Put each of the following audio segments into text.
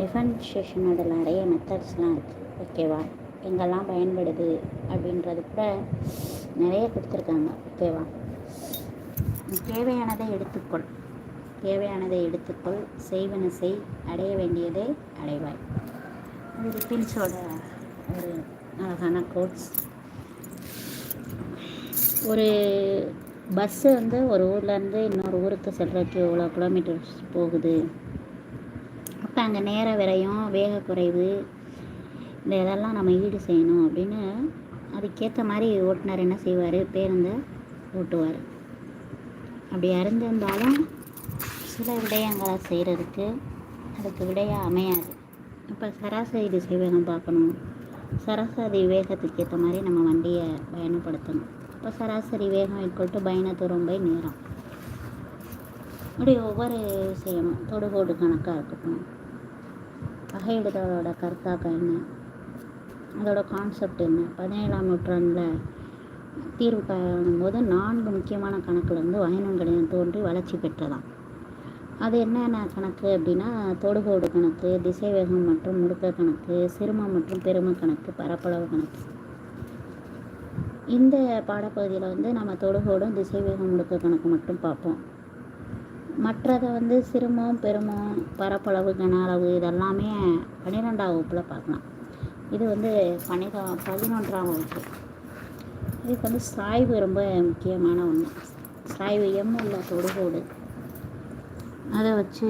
டிஃபரன்ஷியேஷனோட நிறைய மெத்தட்ஸ்லாம் இருக்குது ஓகேவா எங்கெல்லாம் பயன்படுது அப்படின்றது கூட நிறைய கொடுத்துருக்காங்க ஓகேவா தேவையானதை எடுத்துக்கொள். தேவையானதை எடுத்துக்கொள். செய்வன செய். அடைய வேண்டியதை அடைவாய். அது ரிப்பின்ஸோட ஒரு அழகான கோட்ஸ் ஒரு பஸ்ஸு வந்து ஒரு ஊர்லேருந்து இன்னொரு ஊருக்கு செல்கிறதுக்கு எவ்வளோ கிலோமீட்டர்ஸ் போகுது? அப்போ நேர விரயம் வேக குறைவு. இந்த இதெல்லாம் நம்ம ஈடு செய்யணும் அப்படின்னு அதுக்கேற்ற மாதிரி ஓட்டுநர் என்ன செய்வார்? பேருந்தை ஓட்டுவார். அப்படி அறிந்திருந்தாலும் சில விடயங்களை செய்கிறதுக்கு அதுக்கு விடையாக அமையாது. இப்போ சராசரி திசை வேகம் பார்க்கணும். சராசரி வேகத்துக்கு ஏற்ற மாதிரி நம்ம வண்டியை பயணப்படுத்தணும். இப்போ சராசரி வேகம் ஈக்குவல் டு பயண தூரம் பை நேரம். இப்படி ஒவ்வொரு விஷயமும் தொடுகோடு கணக்காக இருக்கட்டும். வகையிடுதலோட கருத்தாக்கம் என்ன? அதோட கான்செப்ட் என்ன? பதினேழாம் நூற்றாண்டில் தீர்வு காணும்போது நான்கு முக்கியமான கணக்கில் வந்து கணிதம் தோன்றி வளர்ச்சி பெற்றதாம். அது என்னென்ன கணக்கு அப்படின்னா தொடுகோடு கணக்கு திசைவேகம் மற்றும் முடுக்க கணக்கு சிறுமம் மற்றும் பெரும கணக்கு பரப்பளவு கணக்கு. இந்த பாடப்பகுதியில் வந்து நம்ம தொடுகோடும் திசைவேகம் முடுக்க கணக்கு மட்டும் பார்ப்போம். மற்றதை வந்து சிறுமம் பெருமம் பரப்பளவு கன அளவு இதெல்லாமே பன்னிரெண்டாம் வகுப்பில் பார்க்கலாம். இது வந்து பன்னிரா பதினொன்றாம் வகுப்பு. இதுக்கு வந்து சாய்வு ரொம்ப முக்கியமான ஒன்று சாய்வு எம் உள்ள தொடுகோடு. அதை வச்சு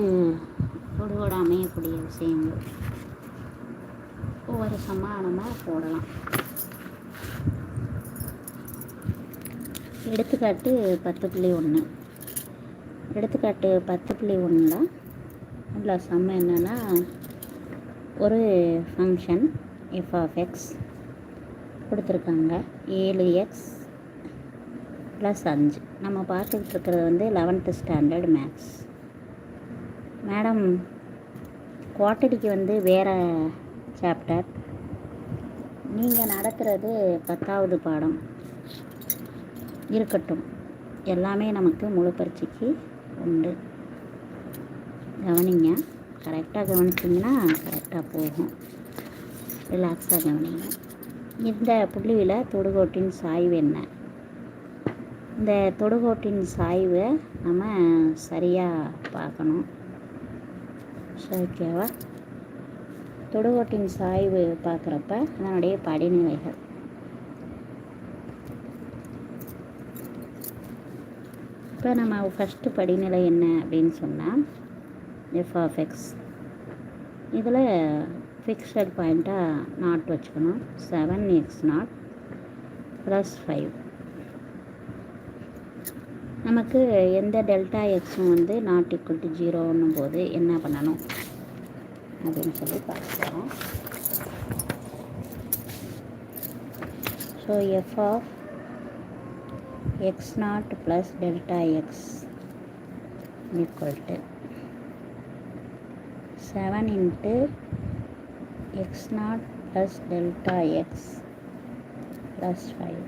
தொடுகோடு அமையக்கூடிய விஷயங்கள். ஒவ்வொரு சமானமாக போடலாம். எடுத்துக்காட்டு பத்து புள்ளி ஒன்று எடுத்துக்காட்டு பத்து புள்ளி ஒன்றில் அதில் சம்ம என்னென்னா ஒரு ஃபங்க்ஷன் எஃப் ஆஃப் எக்ஸ் கொடுத்துருக்காங்க. ஏழு எக்ஸ் ப்ளஸ் அஞ்சு. நம்ம பார்த்துக்கிட்டு இருக்கிறது வந்து லெவன்த்து ஸ்டாண்டர்ட் மேக்ஸ் மேடம் குவாட்டடிக்கு வந்து வேறு சாப்டர் நீங்கள் நடத்துகிறது பத்தாவது பாடம். இருக்கட்டும். எல்லாமே நமக்கு முழு பரீட்சைக்கு உண்டு. கவனிங்க. கரெக்டாக கவனிச்சிங்கன்னா கரெக்டாக போகும். ரிலாக்ஸாக கவனிங்க. இந்த புள்ளியில் தொடுகோட்டின் சாய்வு என்ன? இந்த தொடுகோட்டின் சாய்வை நம்ம சரியாக பார்க்கணும். ஓகேவா தொடுகோட்டின் சாய்வு பார்க்குறப்ப அதனுடைய படிநிலைகள். இப்போ நம்ம ஃபஸ்ட்டு படிநிலை என்ன அப்படின்னு சொன்னால் எஃப் ஆஃப் எக்ஸ் இதில் ஃபிக்ஸட் பாயிண்ட்டாக நாட் வச்சுக்கணும். Seven x nought plus five நமக்கு எந்த டெல்டா எக்ஸும் வந்து நாட் ஈக்குவல் டு ஜீரோன்னும் போது என்ன பண்ணணும்? அப்படின்னு சொல்லி பார்க்குறோம் so f of x nought plus delta x equal to seven into x nought plus delta x plus five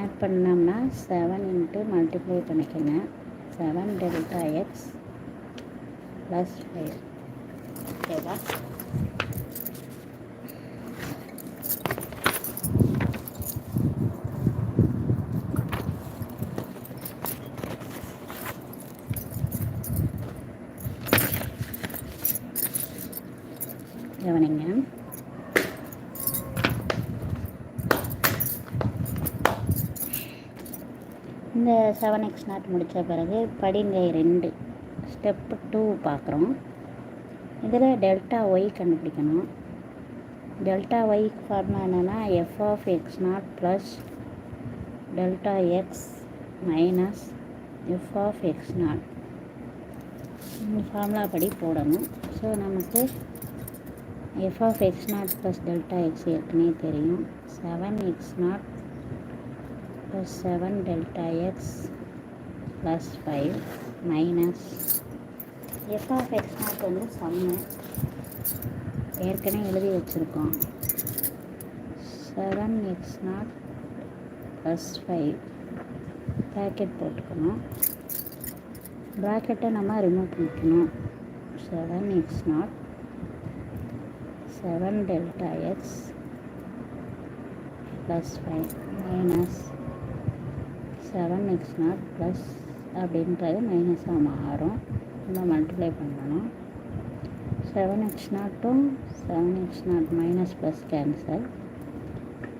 add பண்ணோம்னா செவன் இன்ட்டு மல்டிப்ளை பண்ணிக்கோங்க. Seven delta x plus five ஓகேவா கவனிங்க இந்த செவன் எக்ஸ் நாட் முடித்த பிறகு படிநிலை ரெண்டு. Step two பார்க்குறோம் இதில் டெல்டா ஒய் கண்டுபிடிக்கணும். டெல்டா ஒய் ஃபார்முலா என்னென்னா f of x nought plus delta x minus f of x nought. இந்த ஃபார்முலா படி போடணும். ஸோ நமக்கு f of x nought plus delta x ஏற்கனவே தெரியும். Seven x nought plus seven delta x plus five minus f of x nought வந்து sum ஏற்கனவே எழுதி வச்சுருக்கோம். Seven x nought plus five bracket போட்டுக்கணும். ப்ராக்கெட்டை நம்ம ரிமூவ் பண்ணிக்கணும். Seven x nought seven delta x plus five minus seven x nought plus அப்படின்றது மைனஸாக மாறும். நம்ம மல்டிப்ளை பண்ணணும். செவன் எக்ஸ் நாட்டும் seven x nought minus plus cancel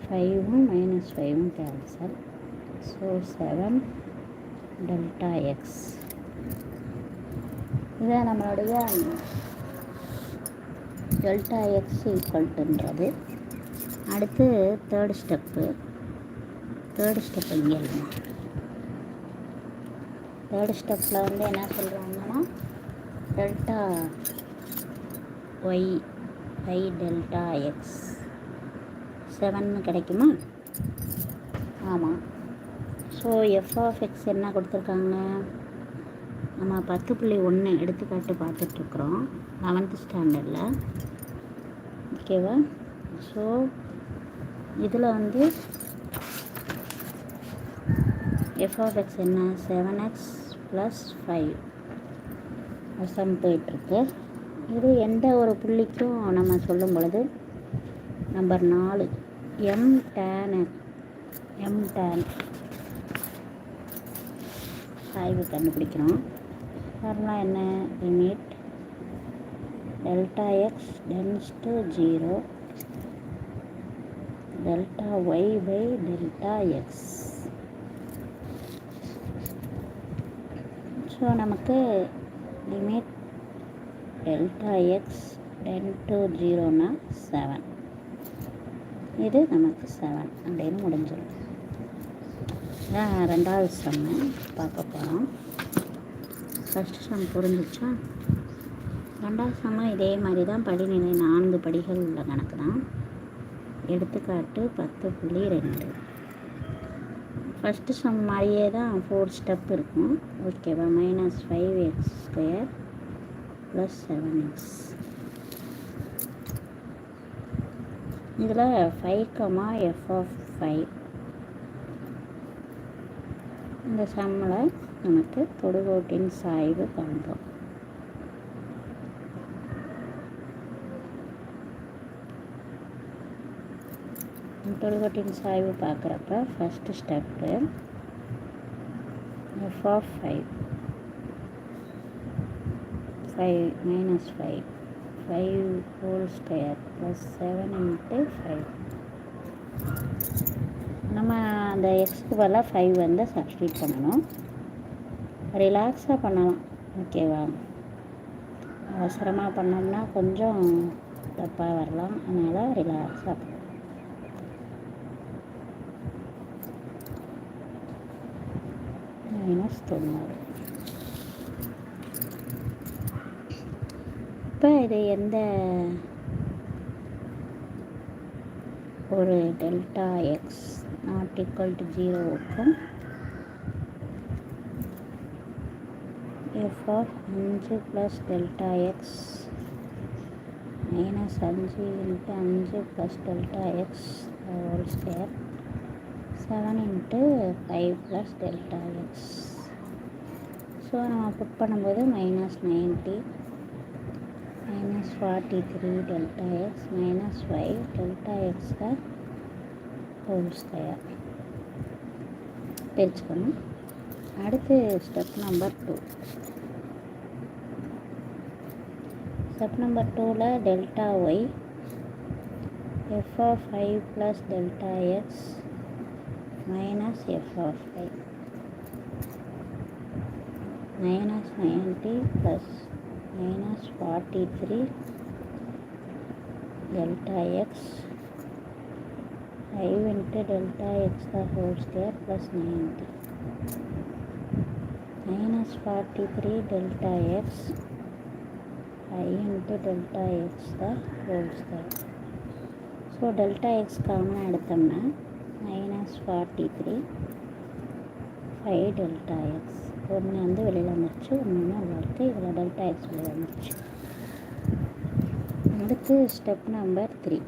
ஃபைவும் minus ஃபைவும் cancel so seven delta x இதை நம்மளுடைய டெல்டா எக்ஸ் ஈக்குவல்ட்டுன்றது அடுத்து தேர்ட் ஸ்டெப்பு தேர்ட் ஸ்டெப் இங்கே எழுதணும் தேர்ட் ஸ்டெப்பில் வந்து என்ன சொல்கிறாங்கன்னா delta y by delta x. Seven கிடைக்குமா? ஆமாம் ஸோ எஃப் ஆஃப் எக்ஸ் என்ன கொடுத்துருக்காங்க? நம்ம பத்து புள்ளி ஒன்று எடுத்துக்காட்டு பார்த்துட்ருக்குறோம். லெவன்த்து ஸ்டாண்டர்டில் ஓகேவா ஸோ இதில் வந்து எஃப் ஆஃப் எக்ஸ் என்ன? Seven x plus five sum போயிட்டுருக்கு. இது எந்த ஒரு புள்ளிக்கும் நம்ம சொல்லும் பொழுது நம்பர் நாலு. எம் டேன் எம் டேன் சாய்வு கண்டுபிடிக்கிறோம். ஃபார்முலா என்ன? Limit delta x tends to zero delta y by delta x so நமக்கு limit delta x tend to ஜீரோனா seven இது நமக்கு செவன் அப்படின்னு முடிஞ்சிடும். இதான் ரெண்டாவது சம்மு பார்க்க போகிறோம் ஃபஸ்ட்டு சம் புரிஞ்சிச்சா? ரெண்டாவது சம்மு இதே மாதிரி தான் படிநிலை நான்கு படிகள் உள்ள கணக்கு தான் எடுத்துக்காட்டு பத்து புள்ளி ரெண்டு. ஃபஸ்ட்டு சம் மாதிரியே தான் ஃபோர் ஸ்டெப் இருக்கும். ஓகேவா minus five x square plus seven x இதில் five comma f of five இந்த சம்மில் நமக்கு தொடுகோட்டின் சாய்வு காண்போம். தொடுகோட்டின் சாய்வு பார்க்குறப்ப first step f of five five minus five five whole square plus seven into five நம்ம அந்த எக்ஸ்க்கு பதிலாக ஃபைவ் வந்து சப்ஸ்டியூட் பண்ணணும். ரிலாக்ஸாக பண்ணலாம். ஓகேவா அவசரமாக பண்ணோம்னா கொஞ்சம் தப்பாக வரலாம். அதனால் ரிலாக்ஸாக பண்ணலாம் மைனஸ் தொண்ணூறு. இப்போ இது எந்த ஒரு delta x nought equal to ஜீரோவுக்கும் f of அஞ்சு ப்ளஸ் டெல்டா எக்ஸ் மைனஸ் அஞ்சு இன்ட்டு அஞ்சு plus delta x whole square seven into five plus delta x so நம்ம புக் பண்ணும்போது minus ninety minus forty three delta x minus five delta x whole square பிரிச்சுக்கணும் அடுத்து step number two step number டூவில் delta y f of five plus delta x minus f of i minus 90 plus minus 43 delta x 5 into delta x the whole square plus 90 minus 43 delta x 5 into delta x the whole square so delta x காமனாக எடுத்தோம்னா minus forty three five delta x ஒன்று வந்து வெளியில் வந்துருச்சு ஒன்று உள்ள இருக்குது இதில் டெல்டா எக்ஸ் வெளியில் வந்துருச்சு. அடுத்து ஸ்டெப் நம்பர் த்ரீ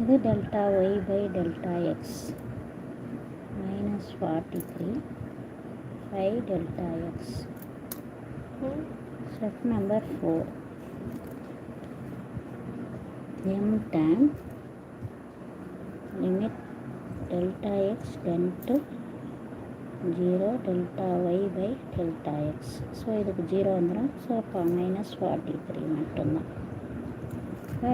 இது delta y by delta x minus forty three five delta x step number four m tan limit delta x tend to 0 delta y by delta x so இதுக்கு zero வந்துடும் so அப்போ minus forty three மட்டும்தான்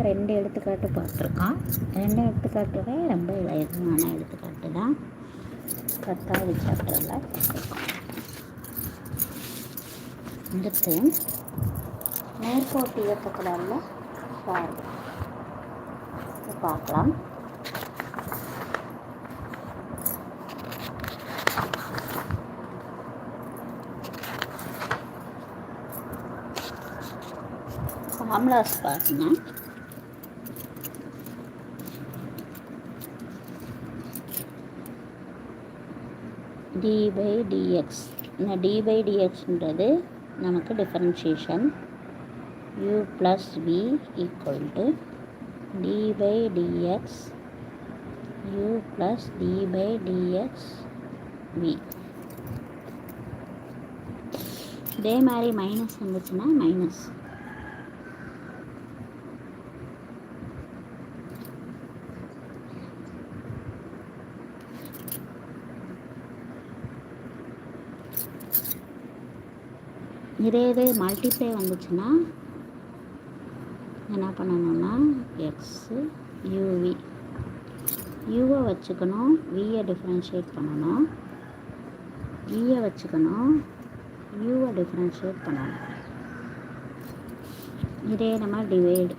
ரெண்டு எடுத்துக்காட்டு பார்த்துருக்கோம். ரெண்டு எடுத்துக்காட்டுவே ரொம்ப இலகுவான எடுத்துக்காட்டு தான். பத்தாவது சாப்டரில் அடுத்து நேர்கோட்டு இயக்கத்தில் சார்பு பார்க்கலாம். ஃபார்முலாஸ் பாருங்க. டி பை டிஎக்ஸ் இந்த டி பை டிஎக்ஸ்ன்றது நமக்கு differentiation u plus v equal to d by dx u plus d by இதே மாதிரி மைனஸ் வந்துச்சுன்னா மைனஸ் இதே இது மல்டிப்ளை வந்துச்சுன்னா என்ன பண்ணணும்னா எக்ஸு யூவி யூவை வச்சுக்கணும் வியை டிஃப்ரென்ஷியேட் பண்ணணும். வியை வச்சுக்கணும் யூவை டிஃப்ரென்ஷியேட் பண்ணணும். இதே நம்ம divide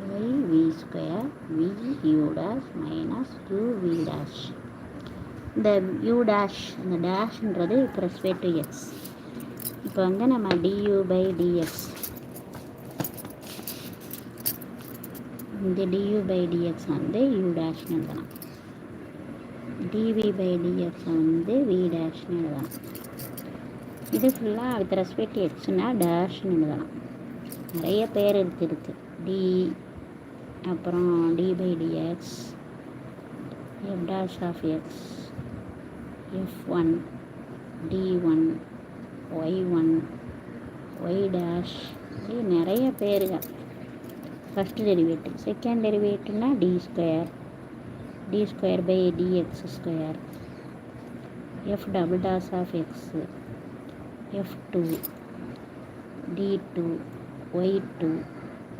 by v square v u dash minus u v dash இந்த யூ டேஷ் இந்த டேஷ்ன்றது இப்போ ரெஸ்பெக்ட் டு எக்ஸ் இப்போ வந்து நம்ம டியூ பை டிஎக்ஸ் இந்த டியூ பை டிஎக்ஸ் வந்து யூ டேஷ்னு எழுதலாம். டிவி பை டிஎக்ஸ் வந்து வி டேஷ்னு எழுதலாம். இது ஃபுல்லாக வித் ரெஸ்பெக்ட் எக்ஸ்னா டேஷ்னு எழுதலாம். நிறைய பேர் இருக்கு இருக்கு. டி அப்புறம் d by dx f dash of x f one d one y one y dash இது நிறைய பேருங்க first derivative second டெரிவேட்டிவ்னா d square d square by dx square f double dash of x f two d two y two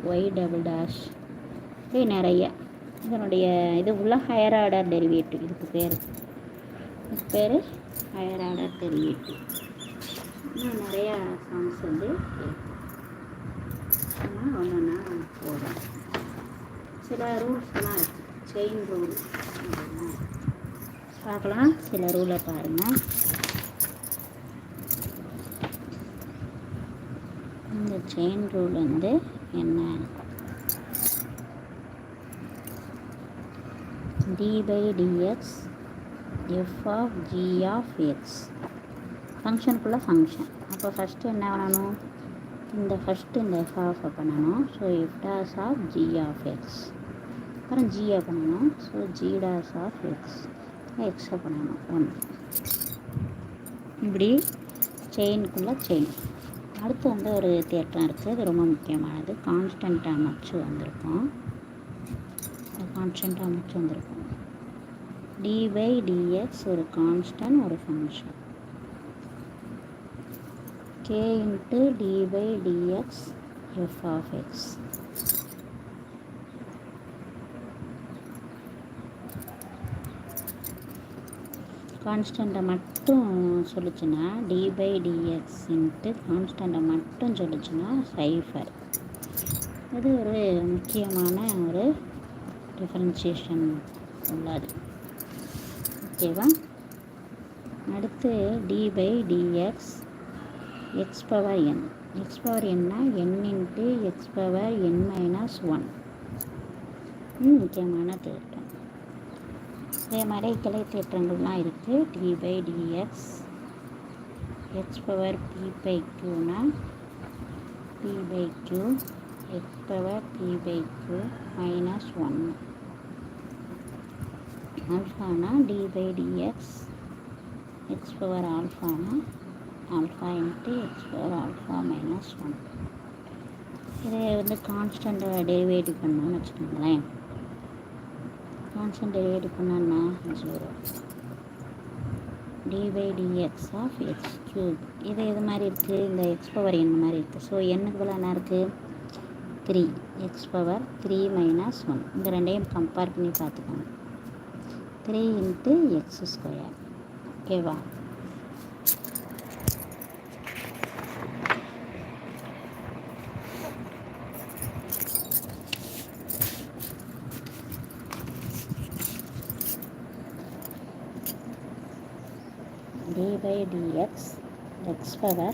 y double dash இது நிறைய. இதனுடைய இது உள்ள higher order derivative இதுக்கு பேர் பேர் ஹையர் ஆர்டர் டெரிவேட்டிவ் இன்னும் நிறையா சாங்ஸ் வந்து ஒன்று ஒன்றா போதும். சில ரூல்ஸ்லாம் இருக்குது செயின் ரூல் பார்க்கலாம். சில ரூலை பாருங்கள் இந்த செயின் ரூல் வந்து என்ன? D by dx f of g of x ஃபங்க்ஷனுக்குள்ளே function அப்போ ஃபஸ்ட்டு என்ன பண்ணணும்? இந்த ஃபஸ்ட்டு இந்த எஃப் ஆஃப் பண்ணணும். So f dash of g of x அப்புறம் ஜியை பண்ணணும். So g dash of x எக்ஸை பண்ணணும். ஒன்று இப்படி செயினுக்குள்ளே செயின் அடுத்து வந்து ஒரு தேற்றம் இருக்குது அது ரொம்ப முக்கியமானது. கான்ஸ்டன்ட் அமைச்சு வந்திருக்கும். கான்ஸ்டன்ட் அமைச்சு வந்திருக்கும். டி டிஎக்ஸ் ஒரு கான்ஸ்டன்ட் ஒரு function k into d dx f of x. கான்ஸ்டண்ட்டை மட்டும் சொல்லிச்சுன்னா டி பை டிஎக்ஸ் இன்ட்டு கான்ஸ்டண்ட்டை மட்டும் சொல்லிச்சுன்னா சைஃபர் இது ஒரு முக்கியமான ஒரு டிஃப்ரென்சியேஷன் உள்ளது. ஓகேவா? அடுத்து d by dx x power n x power என்னா n into x power n minus one முக்கியமான தேற்றம். அதே மாதிரி கிளை தேற்றங்கள்லாம் இருக்குது d by dx x power p by க்யூனா p by q x power p by q minus ஒன்று ஆல்ஃபானா? D by dx x power ஆல்ஃபானா? Alpha into x power alpha minus one இதை வந்து கான்ஸ்டண்ட்டை டெரிவேட்டிவ் பண்ணோம்னு வச்சுக்கோங்களேன். கான்ஸ்டன்ட் டெரிவேட்டிவ் பண்ணோன்னா zero d by dx of x cube இது எது மாதிரி இருக்குது இந்த எக்ஸ் பவர் என் மாதிரி இருக்குது ஸோ என்னுக்கு பதிலாக என்ன இருக்குது three x power three minus one இந்த ரெண்டையும் கம்பேர் பண்ணி பார்த்துக்கோங்க. த்ரீ இன்ட்டு எக்ஸ் ஸ்கொயர் ஓகேவா dy by dx x power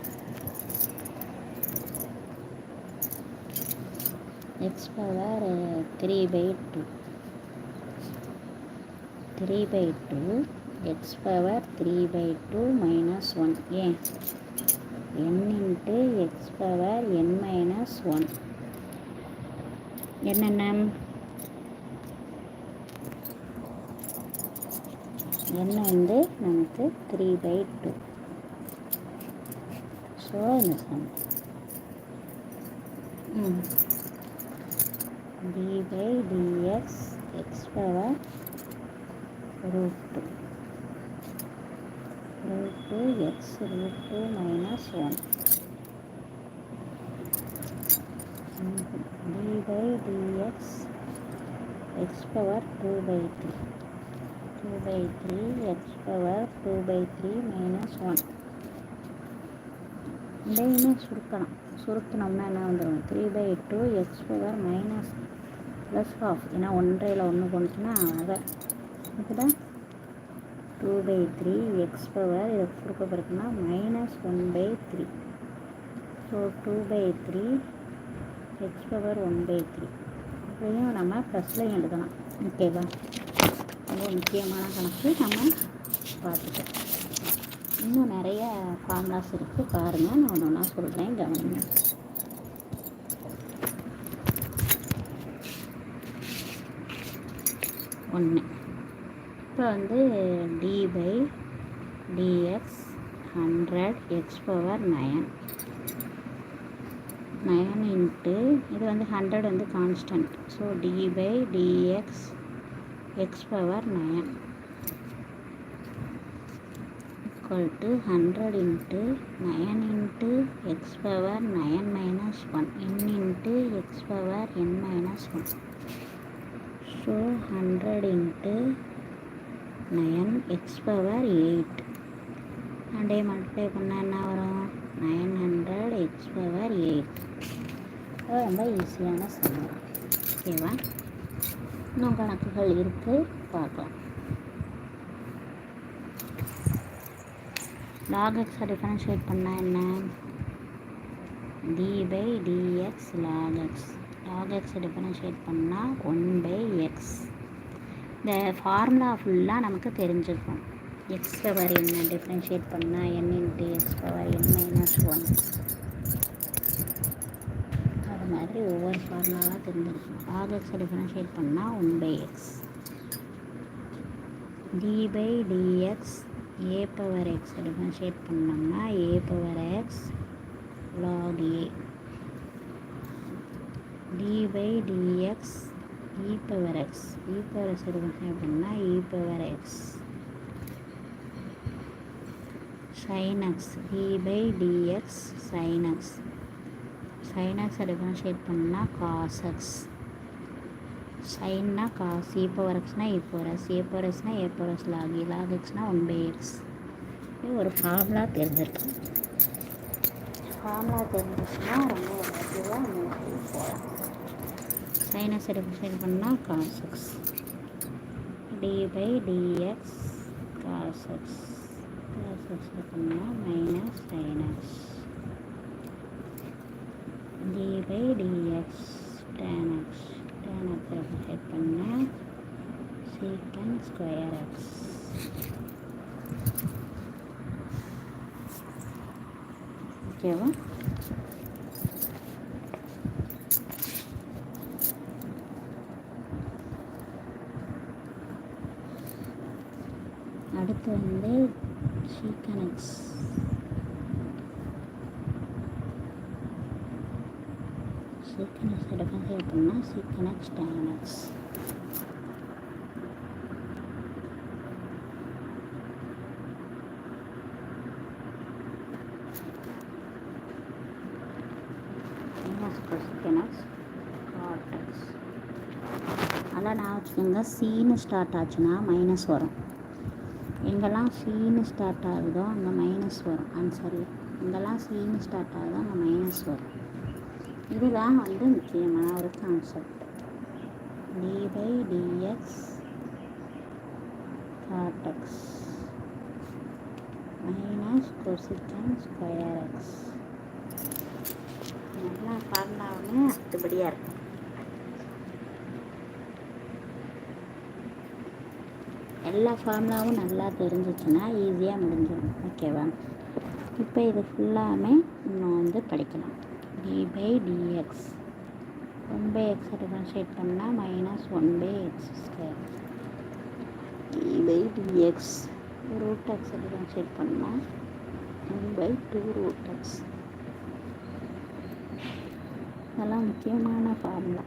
x power uh, 3 by 2 three by two x power three by two minus one A? N into x power n minus one என்னென்ன? N வந்து நமக்கு three by two so இந்த sum d by dx x power root two root two x root two minus one d by dx x power two by three 2 by 3 x power 2 by 3 minus 1 இதையுமே சுருக்கலாம் சுருக்கணும்னா என்ன வந்துடும் three by two x power minus plus half ஏன்னா ஒன்றையில் ஒன்று போணுச்சுன்னா அதை இதுக்குதா two by three x power இதை கொடுக்க பிறகுனா minus one by three so two by three x power one by three இதையும் நம்ம ப்ளஸ்லையும் எழுதலாம். ஓகேவா ரொம்ப முக்கியமான கணக்கு. நம்ம பார்த்துக்கலாம். இன்னும் நிறைய ஃபார்முலாஸ் இருக்குது பாருங்கள் நான் ஒன்று ஒன்றா சொல்கிறேன் கவனிங்க. ஒன்று இப்போ வந்து d by dx hundred x power nine nine into இது வந்து ஹண்ட்ரட் வந்து constant so d by dx x power nine equal to hundred into nine into x power nine minus one n into x power n minus one so hundred into nine x power eight அண்டே multiply பண்ணால் என்ன வரும்? Nine hundred x power eight ரொம்ப ஈஸியான some ஓகேவா இன்னும் கணக்குகள் இருக்குது பார்க்கலாம். லாக் எக்ஸை டிஃபரன்ஷியேட் பண்ணால் என்ன? D by dx log x log எக்ஸை டிஃபரன்ஷியேட் பண்ணால் ஒன் பை எக்ஸ் இந்த ஃபார்முலா ஃபுல்லாக நமக்கு தெரிஞ்சிருக்கும். எக்ஸ் பவர் என்ன டிஃப்ரென்ஷியேட் பண்ணால் n into x power n minus one அது மாதிரி ஒவ்வொரு ஃபார்முலாவாக தெரிஞ்சிருக்கும். லாக் எக்ஸை பண்ணால் one by x d by dx a power எக்ஸை டிஃப்ரென்ஷியேட் பண்ணோம்னா a power x log a d by dx e power x e power x differentiate பண்ணால் e power x sin e x d by dx sin x sin x பண்ணால் cos x சைன்னா cos e power எக்ஸ்னா e power x a power எக்ஸ்னா a power x log log எக்ஸ்னா one by x. இது ஒரு formula தெரிஞ்சிருக்கும். Formula தெரிஞ்சிச்சுன்னா ரொம்ப போகலாம் sinus x பண்ணால் cos x d by dx cos x cos x பண்ணால் minus sinus d by dx tan x tan x represent பண்ணால் secant square X ஓகேவா அடுத்து வந்து சீக்கன் எக்ஸ் சீக்கன் எப்படின்னா டிஃபரன்ஷியேட் பண்ணால் சீக்கன் மைனஸ் கொசிக்கன் எக்ஸ் காட் அதெல்லாம் நான் வச்சுக்கோங்க சீனு ஸ்டார்ட் ஆச்சுன்னா மைனஸ் வரும். எங்கெல்லாம் சீனு ஸ்டார்ட் ஆகுதோ அங்கே மைனஸ் வரும். ஆன்சரில் எங்கெல்லாம் சீனு ஸ்டார்ட் ஆகுதோ அங்கே மைனஸ் வரும். இதுதான் வந்து முக்கியமான ஒரு concept d by dx cot x minus cosecant square x எல்லா ஃபார்முலாவுமே அடுத்தபடியாக இருக்கும் எல்லா ஃபார்முலாவும் நல்லா தெரிஞ்சிச்சுன்னா ஈஸியாக முடிஞ்சிடும் ஓகேவா இப்போ இது ஃபுல்லாமே இன்னும் வந்து படிக்கலாம். D by dx one by எக்ஸை டிஃபரன்ஷியேட் பண்ணால் minus one by x square d by dx root எக்ஸை டிஃபரன்ஷியேட் பண்ணால் one by two root x இதெல்லாம் முக்கியமான ஃபார்முலா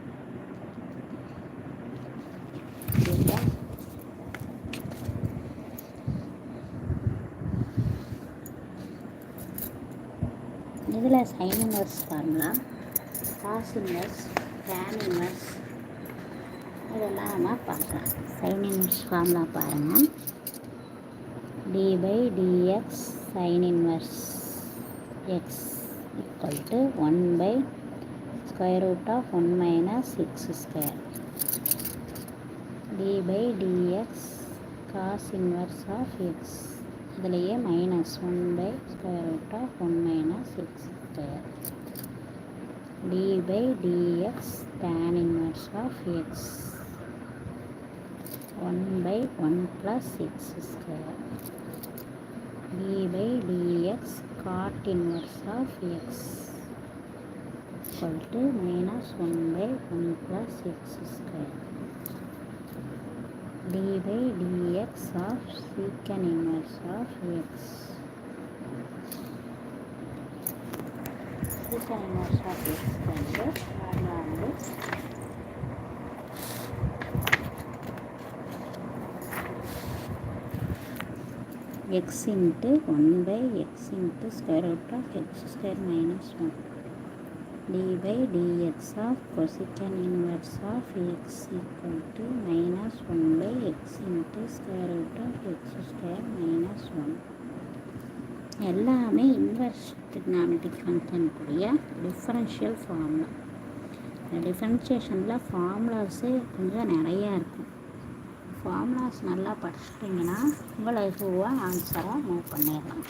இதில் sine inverse formula cos inverse tan inverse இதெல்லாம் நம்ம பார்க்கலாம். சைன் இன்வர்ஸ் ஃபார்முலா பாருங்கள் d by dx sine inverse x equal to one by square root of one minus six square d by dx cos inverse of x இதுலேயே minus one by square root of one minus six square d by dx tan inverse of x one by one plus six square d by dx cot inverse of x equal to minus 1 by 1 plus x square. D by dx of secant inverse of x. secant inverse of x வந்து formula வந்து x into 1 by x into square root of x square minus 1 d by dx of cosecant inverse of x equal to minus 1 by x into square root of x square minus 1 எல்லாமே inverse trigonometric ஃபங்க்ஷனுக்குரிய differential formula இந்த டிஃபரன்ஷியேஷனில் ஃபார்முலாஸே கொஞ்சம் நிறையா இருக்கும். Formulas நல்லா படிச்சிட்டிங்கன்னா உங்களை ஹூவாக ஆன்சராக move பண்ணிடலாம்.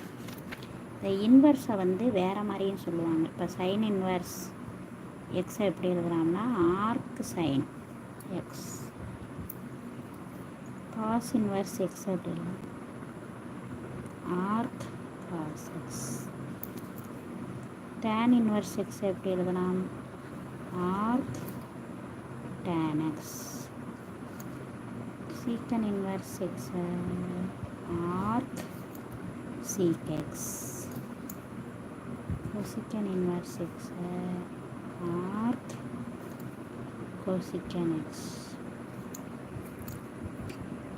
இந்த இன்வெர்ஸை வந்து வேறு மாதிரியும் சொல்லுவாங்க. இப்போ சைன் இன்வெர்ஸ் எக்ஸை எப்படி எழுதுகிறாங்கன்னா arc sine x cos inverse x எப்படி எழுதலாம் arc six tan inverse x எப்படி எழுதலாம்? Arc tan x secant inverse x arc sec x cosecant inverse x arc cosecant x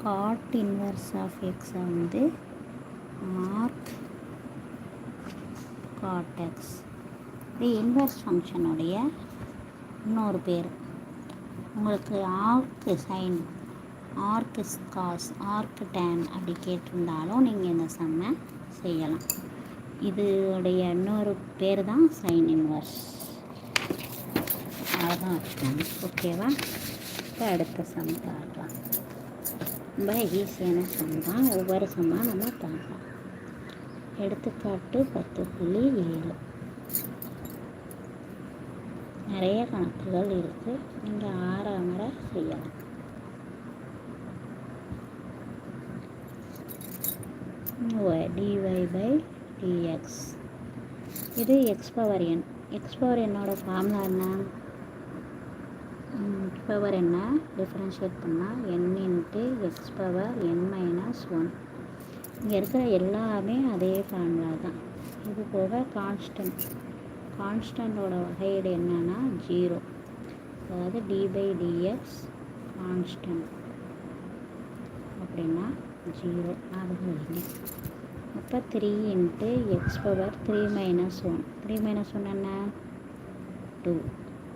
cot inverse of எக்ஸை வந்து arc காட்டெக்ஸ் இது inverse ஃபங்க்ஷனுடைய இன்னொரு பேர். உங்களுக்கு arc sine arc cos arc tan அப்படி கேட்டிருந்தாலும் நீங்கள் இந்த செம்மை செய்யலாம். இதோடைய இன்னொரு பேர் தான் சைன் இன்வர்ஸ் அதுதான் ஓகேவா இப்போ அடுத்த சம் பார்க்கலாம். ரொம்ப ஈஸியான சம் தான். ஒவ்வொரு சம்மாக நம்ம பார்க்கலாம். எடுத்துக்காட்டு பத்து புள்ளி ஏழு. நிறைய கணக்குகள் இருக்குது நீங்கள் ஆறாமரை செய்யலாம். டிஒய் பை டிஎக்ஸ் இது x power n x power என்னோட ஃபார்முலா என்ன? பவர் என்ன? டிஃப்ரென்ஷியேட் பண்ணால் n into x power n minus one இங்கே இருக்கிற எல்லாமே அதே ஃபார்முலா தான். இது போக கான்ஸ்டன்ட் கான்ஸ்டன்டோட வகையீடு என்னன்னா ஜீரோ அதாவது டி பை டிஎக்ஸ் கான்ஸ்டன்ட் அப்படின்னா ஜீரோ ஞாபகம் அப்போ three into x power three minus one three minus one என்ன? டூ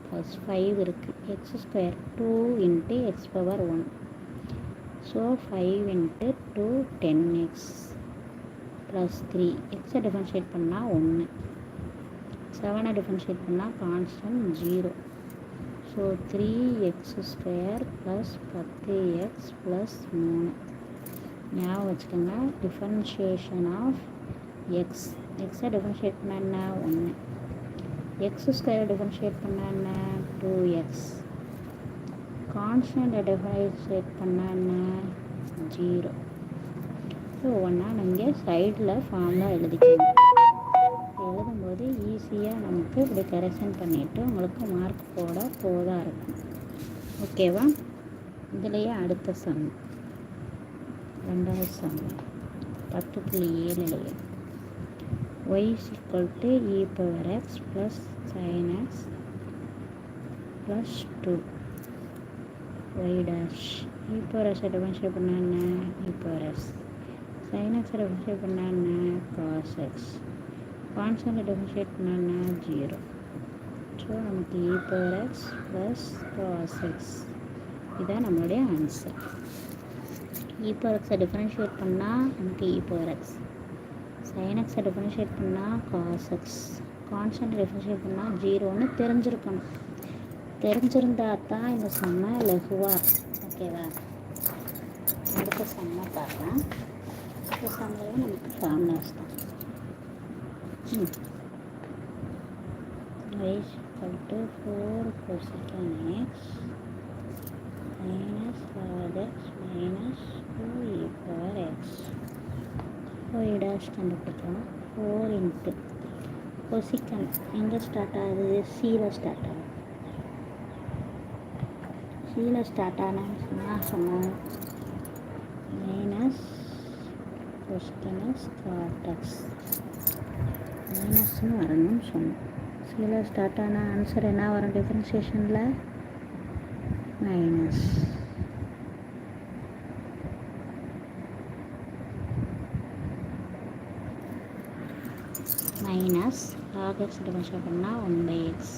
ப்ளஸ் ஃபைவ் இருக்குது x square two into x power one so five into two ten x plus three எக்ஸை differentiate பண்ணால் ஒன்று செவனை differentiate பண்ணால் constant zero so three x square plus பத்து x plus மூணு. ஞாபகம் வச்சுக்கோங்க டிஃபரன்ஷியேஷன் ஆஃப் எக்ஸ் எக்ஸை டிஃபரன்ஷியேட் பண்ண என்ன? ஒன்று எக்ஸ் ஸ்கொயர் டிஃபரன்ஷியேட் பண்ண என்ன? டூ எக்ஸ் கான்ஸ்டண்ட்டை டிஃபரன்ஷியேட் பண்ணால் என்ன? ஜீரோ ஸோ ஒன்றா நீங்கள் சைடில் ஃபார்ம்லாம் எழுதிக்கணும் எழுதும்போது ஈஸியாக நமக்கு இப்படி கரெக்ஷன் பண்ணிவிட்டு உங்களுக்கு மார்க் போட போதாக இருக்கும். ஓகேவா இதுலேயே அடுத்த சம் ரெண்டாவது சம் பத்து புள்ளி ஏழுலையே y is equal to e power x plus sin x plus 2 y dash e power x differentiate பண்ணா என்ன? e power x sin x differentiate பண்ணா என்ன? Cos x கான்ஸ்டன்ட் டிஃபரன்ஷியேட் பண்ணா என்ன? ஜீரோ ஸோ நமக்கு e power x plus cos x இதான் நம்மளுடைய answer e power x differentiate பண்ணால் நமக்கு e power x டிஃபரன்ஷியேட் பண்ணால் காஸ் எக்ஸ் கான்ஸ்டன்ட் டிஃபரன்ஷியேட் பண்ணால் ஜீரோன்னு தெரிஞ்சிருக்கணும். தெரிஞ்சிருந்தா தான் இந்த செம்ம லகுவாக இருக்கும். ஓகேவா? அடுத்த செம்ம பார்க்கலாம். இந்த செம்மையும் நமக்கு ஃபார்முலாஸ் தான். ம். Y is equal four 4 cosecant x minus cos x minus 2 e power x. Y e கண்டுபிடிக்கலாம். ஃபோர் இன்ட்டு கொசிக்கன் எங்கே ஸ்டார்ட் ஆகுது? சீரோ ஸ்டார்ட் ஆகுது. சியில் ஸ்டார்ட் ஆனால் சொன்னால் சொன்னோம் மைனஸ் கொஸ்டனஸ் காட்டக்ஸ் மைனஸ்னு வரணும்னு சொன்னோம் சீல ஸ்டார்ட் ஆன ஆன்சர் என்ன வரும் டிஃப்ரென்சியேஷனில் minus minus log x differentiate பண்ணால் one by x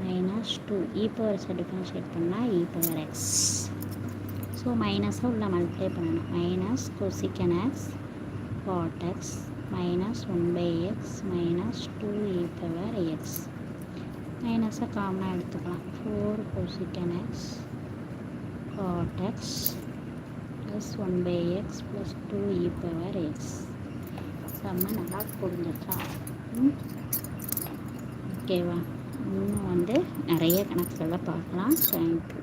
minus two e power எக்ஸை டிஃபரன்ஷியேட் பண்ணால் இ பவர் எக்ஸ் ஸோ மைனஸாக உள்ள மல்டிப்ளை பண்ணணும். Minus cosecant x cot x minus one by x minus two e power x மைனஸை காமனாக எடுத்துக்கலாம். Four cosecant x cot x plus one by x plus two e power x செம்ம நல்லா புரிஞ்சிச்சா ஓகேவா இன்னும் வந்து நிறைய கணக்குகளை பார்க்கலாம். தேங்க்யூ